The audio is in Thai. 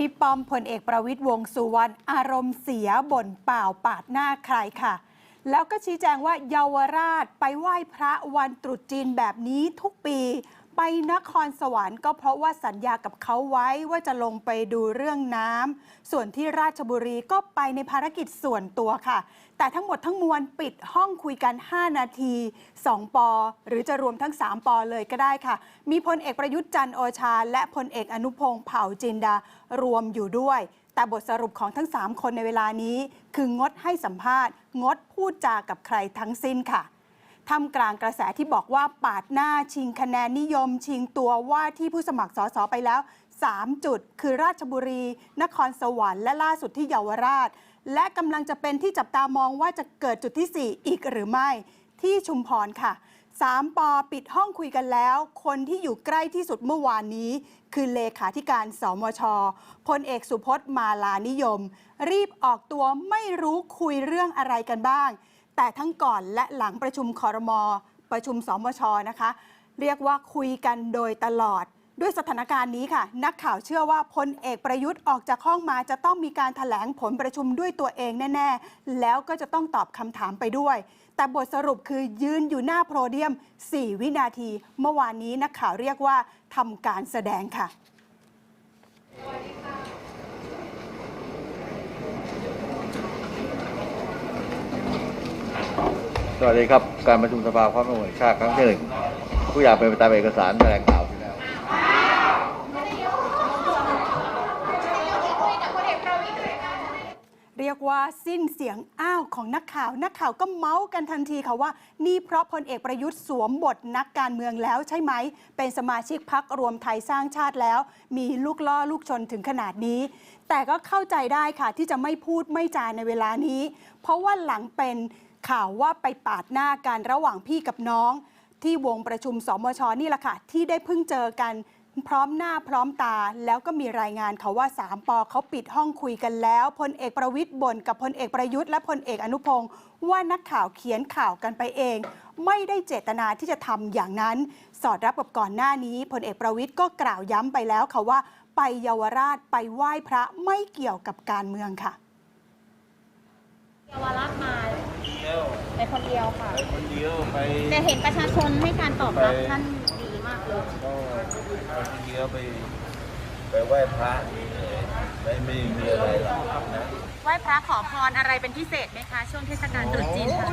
พี่ป้อมพลเอกประวิตยวงสุวรรณอารมณ์เสียบ่นเปล่าปาดหน้าใครค่ะ แล้วก็ชี้แจงว่าเยาวราชไปไหว้พระวันตรุษจีนแบบนี้ทุกปี ไปนครสวรรค์ก็เพราะว่าสัญญากับเขาไว้ว่าจะลงไปดูเรื่องน้ำ ส่วนที่ราชบุรีก็ไปในภารกิจส่วนตัวค่ะ แต่ทั้งหมดทั้งมวลปิดห้องคุยกัน 5 นาที 2 ปอ หรือจะรวมทั้ง 3 ปอเลยก็ได้ค่ะ มีพลเอกประยุทธ์จันโอชา และพลเอกอนุพงศ์เผ่าจินดารวมอยู่ด้วย แต่บทสรุปของทั้ง 3 คนในเวลานี้ คืองดให้สัมภาษณ์ งดพูดจากับใครทั้งสิ้นค่ะ ทำกลางกระแสที่บอกว่าปาดหน้าชิงคะแนนนิยม ชิงตัวว่าที่ผู้สมัครสสไปแล้ว 3 จุด คือราชบุรี นครสวรรค์และล่าสุดที่เยาวราช และกำลังจะเป็นที่จับตามองว่าจะเกิดจุดที่ 4 อีกหรือไม่ ที่ชุมพรค่ะ3ปอปิดห้องคุยกันแล้ว คนที่อยู่ใกล้ที่สุดเมื่อวานนี้ คือเลขาธิการสมชพลเอกสุพจน์มาลานิยม รีบออกตัวไม่รู้คุยเรื่องอะไรกันบ้าง แต่ทั้งก่อนและหลังประชุมคอรมอประชุมสมชนะคะ เรียกว่าคุยกันโดยตลอด ด้วยสถานการณ์นี้ค่ะ นักข่าวเชื่อว่าพลเอกประยุทธ์ออกจากห้องมาจะต้องมีการถแถลงผลประชุมด้วยตัวเองแน่ ๆ แล้วก็จะต้องตอบคำถามไปด้วย แต่บทสรุปคือยืนอยู่หน้าโพเดียม 4 วินาที เมื่อวานนี้นักข่าวเรียกว่าทำการแสดงค่ะ สวัสดีครับ การประชุมสภาความมั่นคงชาติครั้งที่หนึ่งทุกอยางเป็นไปตามเอกสารแถลงข่าวที่แล้วเรียกว่าสิ้นเสียงอ้าวของนักข่าว นักข่าวก็เมาส์กันทันทีค่ะว่า นี่เพราะพลเอกประยุทธ์สวมบทนักการเมืองแล้วใช่ไหม เป็นสมาชิกพักรวมไทยสร้างชาติแล้ว มีลูกล่อลูกชนถึงขนาดนี้ แต่ก็เข้าใจได้ค่ะที่จะไม่พูดไม่จาในเวลานี้ เพราะว่าหลังเป็น ข่าวว่าไปปาดหน้ากันระหว่างพี่กับน้อง ที่วงประชุมสมชนี่แหละค่ะ ที่ได้เพิ่งเจอกันพร้อมหน้าพร้อมตา แล้วก็มีรายงานเขาว่า 3ปอเขาปิดห้องคุยกันแล้วพลเอกประวิตยบ่นกับพลเอกประยุทธ์และพลเอกอนุพงศ์ว่านักข่าวเขียนข่าวกันไปเอง ไม่ได้เจตนาที่จะทำอย่างนั้น สอดรับกับก่อนหน้านี้พลเอกประวิตยก็กล่าวย้ำไปแล้วค่ะว่า ไปเยาวราชไปไหว้พระไม่เกี่ยวกับการเมืองค่ะเยาวราช ไปคนเดียวค่ะ ไปคนเดียวไปแต่เห็นประชาชนให้การตอบรับท่านดีมากเลยก็ไปคนเดียวไป ไปไหว้พระไม่ไม่มีอะไรหรอกนะไหว้พระขอพรอะไรเป็นพิเศษไหมคะ ช่วงเทศกาลตรุษจีนค่ะ